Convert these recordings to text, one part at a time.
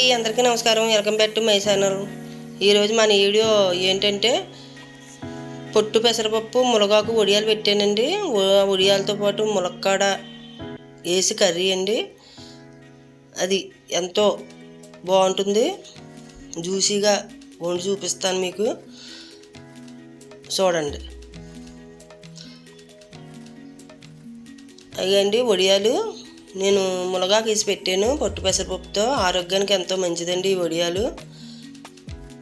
అందరికీ నమస్కారం. Welcome back to my channel ఈరోజు మన వీడియో ఏంటంటే పొట్టు పెసరపప్పు మునగాకు వడియాలు పెట్టానండి. ఉడియాలతో పాటు ములక్కాడ వేసి కర్రీ అండి. అది ఎంతో బాగుంటుంది. జ్యూసీగా వండి చూపిస్తాను మీకు. చూడండి. అయ్యండి వడియాలు నేను మునగాకు వేసి పెట్టాను పొట్టు పెసరపప్పుతో. ఆరోగ్యానికి ఎంతో మంచిదండి ఈ వడియాలు.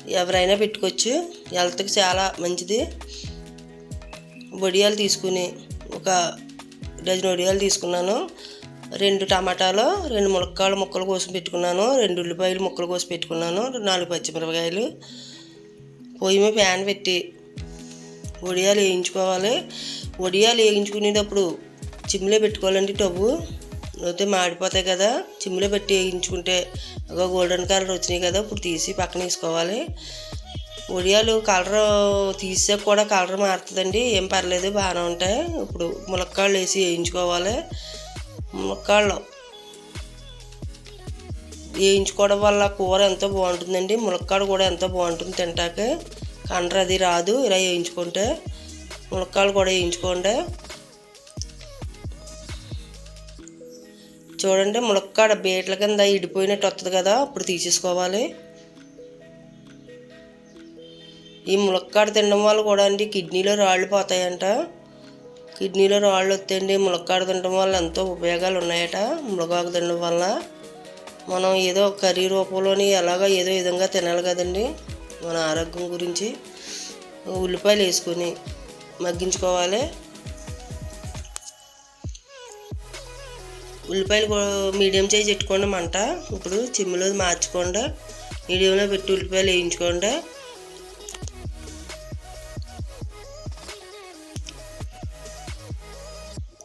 ఎవరైనా పెట్టుకోవచ్చు. హెల్త్కి చాలా మంచిది. వడియాలు తీసుకుని ఒక డజన్ వడియాలు తీసుకున్నాను. రెండు టమాటాలు రెండు ములక్కాయలు ముక్కలు కోసి పెట్టుకున్నాను. రెండు ఉల్లిపాయలు ముక్కలు కోసి పెట్టుకున్నాను. నాలుగు పచ్చిమిరపకాయలు. పొయ్యి మీద ప్యాన్ పెట్టి వడియాలు వేయించుకోవాలి. వడియాలు వేయించుకునేటప్పుడు చిమ్లో పెట్టుకోవాలండి టబ్బు లేకపోతే మాడిపోతాయి కదా. చిమ్ములో పెట్టి వేయించుకుంటే ఒక గోల్డెన్ కలర్ వచ్చినాయి కదా. ఇప్పుడు తీసి పక్కన వేసుకోవాలి. వడియాలు కలర్ తీసాక కూడా కలర్ మారుతుందండి. ఏం పర్లేదు బాగానే ఉంటాయి. ఇప్పుడు ములక్కాళ్ళు వేసి వేయించుకోవాలి. ములక్కాళ్ళు వేయించుకోవడం వల్ల కూర ఎంతో బాగుంటుందండి. ములక్కాడు కూడా ఎంతో బాగుంటుంది తింటాక. కండ్ర అది రాదు. ఇలా వేయించుకుంటే ములక్కాయలు కూడా వేయించుకోండి. చూడండి ములక్కాడ బీట్ల కింద ఇడిపోయినట్టు వస్తుంది కదా అప్పుడు తీసేసుకోవాలి. ఈ ములక్కాడ తినడం వల్ల కూడా అండి కిడ్నీలో రాళ్ళు పోతాయంట. కిడ్నీలో రాళ్ళు వస్తాయండి ములక్కాడ తినడం వల్ల ఎంతో ఉపయోగాలు ఉన్నాయట ములగాకు తినడం వల్ల. మనం ఏదో కర్రీ రూపంలోని ఎలాగో ఏదో విధంగా తినాలి కదండి మన ఆరోగ్యం గురించి. ఉల్లిపాయలు వేసుకొని మగ్గించుకోవాలి. ఉల్లిపాయలు మీడియం సైజ్ పెట్టుకోండి మంట ఇప్పుడు చిమ్ములో మార్చుకోండి. మీడియంలో పెట్టి ఉల్లిపాయలు వేయించుకోండి.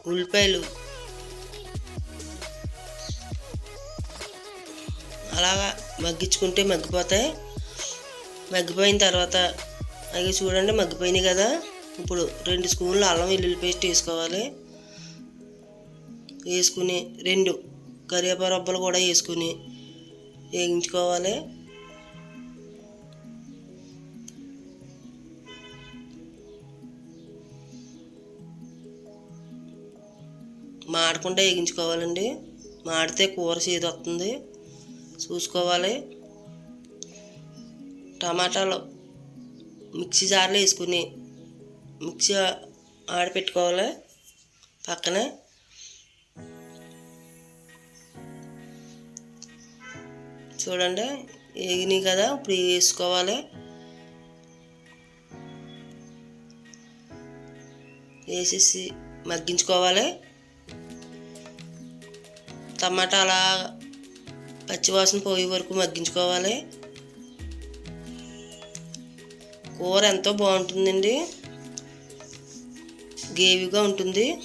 ఉల్లిపాయలు. అలాగా మగ్గించుకుంటే మగ్గిపోతాయి. మగ్గిపోయిన తర్వాత అవి చూడండి మగ్గిపోయినాయి కదా. ఇప్పుడు రెండు స్పూన్లు అల్లం వెల్లుల్లి పేస్ట్ వేసుకోవాలి. వేసుకుని రెండు కరివేపాకు రబ్బలు కూడా వేసుకుని వేయించుకోవాలి. మాడకుండా వేగించుకోవాలండి మాడితే కూర చేదు వస్తుంది. చూసుకోవాలి. టమాటాలు మిక్సీ జార్లో వేసుకుని మిక్సీ ఆడపెట్టుకోవాలి. పక్కనే చూడండి. వేగినాయి కదా ఇప్పుడు వేసుకోవాలి. వేసేసి మగ్గించుకోవాలి. టమాటా అలా పచ్చివాసన పోయే వరకు మగ్గించుకోవాలి. కూర ఎంతో బాగుంటుందండి. గేవిగా ఉంటుంది.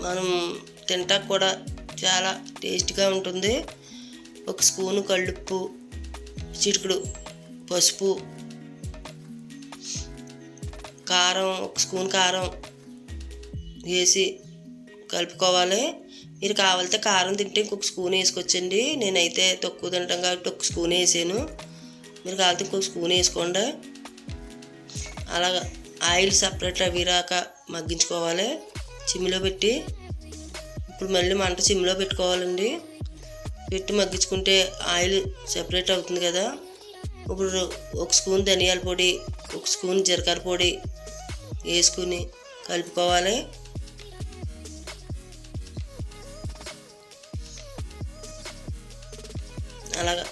మనం తింటాక కూడా చాలా టేస్ట్గా ఉంటుంది. ఒక స్పూను కళ్ళుప్పు చిరుకుడు పసుపు కారం ఒక స్పూన్ కారం వేసి కలుపుకోవాలి. మీరు కావాలితే కారం తింటే ఇంకొక స్పూన్ వేసుకోవచ్చండి. నేనైతే తక్కువ తింటాం కాబట్టి ఒక స్పూన్ వేసాను. మీరు కావాలంటే ఇంకొక స్పూన్ వేసుకోండి. అలాగా ఆయిల్ సపరేట్ అవి రాక మగ్గించుకోవాలి. చిమ్మిలో పెట్టి ఇప్పుడు మళ్ళీ మంట చిమ్మిలో పెట్టుకోవాలండి. పెట్టి మగ్గించుకుంటే ఆయిల్ సెపరేట్ అవుతుంది కదా. ఇప్పుడు ఒక స్పూన్ ధనియాల పొడి ఒక స్పూన్ జీలకర్ర పొడి వేసుకుని కలుపుకోవాలి. అలాగా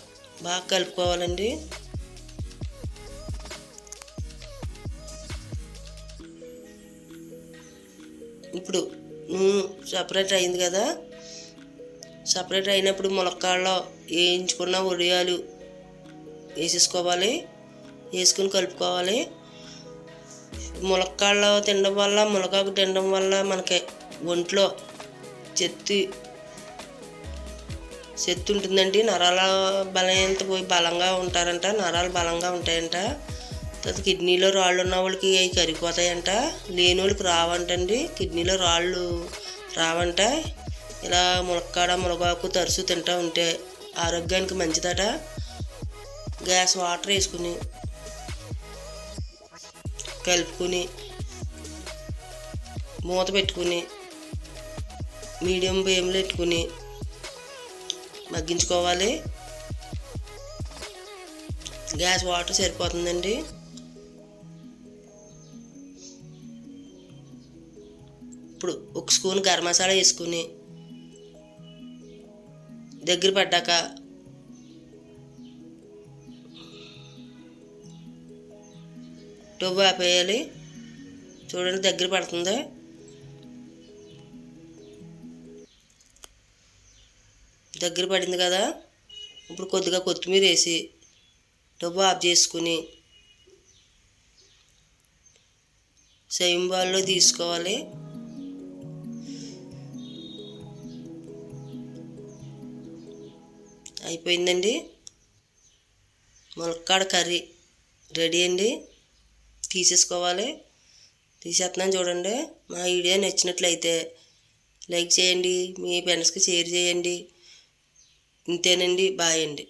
బాగా కలుపుకోవాలండి. ఇప్పుడు నూనె సపరేట్ అయింది కదా. సపరేట్ అయినప్పుడు ములక్కాడలో వేయించుకున్న ఉడియాలు వేసేసుకోవాలి వేసుకుని కలుపుకోవాలి. ములక్కాడలో తినడం వల్ల ములగాకు తినడం వల్ల మనకి ఒంట్లో చెత్తి శక్తి ఉంటుందండి. నరాల బలంత పోయి బలంగా ఉంటారంట నరాలు బలంగా ఉంటాయంట. తర్వాత కిడ్నీలో రాళ్ళు ఉన్న వాళ్ళకి అవి కరిగిపోతాయంట. లేని వాళ్ళకి రావంటండి. కిడ్నీలో రాళ్ళు రావంట. ఇలా ములక్కాడ మునగాకు తరుచు తింటూ ఉంటే ఆరోగ్యానికి మంచిదట. గ్యాస్ వాటర్ వేసుకుని కలుపుకుని మూత పెట్టుకుని మీడియం ఫ్లేమ్లో పెట్టుకుని మగ్గించుకోవాలి. గ్యాస్ వాటర్ సరిపోతుందండి. ఇప్పుడు ఒక స్పూన్ గరం మసాలా వేసుకుని దగ్గర పడ్డాక డబ్బు ఆపేయాలి. చూడండి దగ్గర పడుతుంది? దగ్గర పడింది కదా? ఇప్పుడు కొద్దిగా కొత్తిమీర వేసి డబ్బు ఆఫ్ చేసుకుని సేమ్ బాల్లో తీసుకోవాలి. అయిపోయిందండి. ములక్కాడ కర్రీ రెడీ అండి. తీసేసుకోవాలి. తీసేస్తున్నాను చూడండి. మా వీడియో నచ్చినట్లయితే లైక్ చేయండి. మీ ఫ్రెండ్స్కి షేర్ చేయండి. ఇంతేనండి. బాయ్ అండి.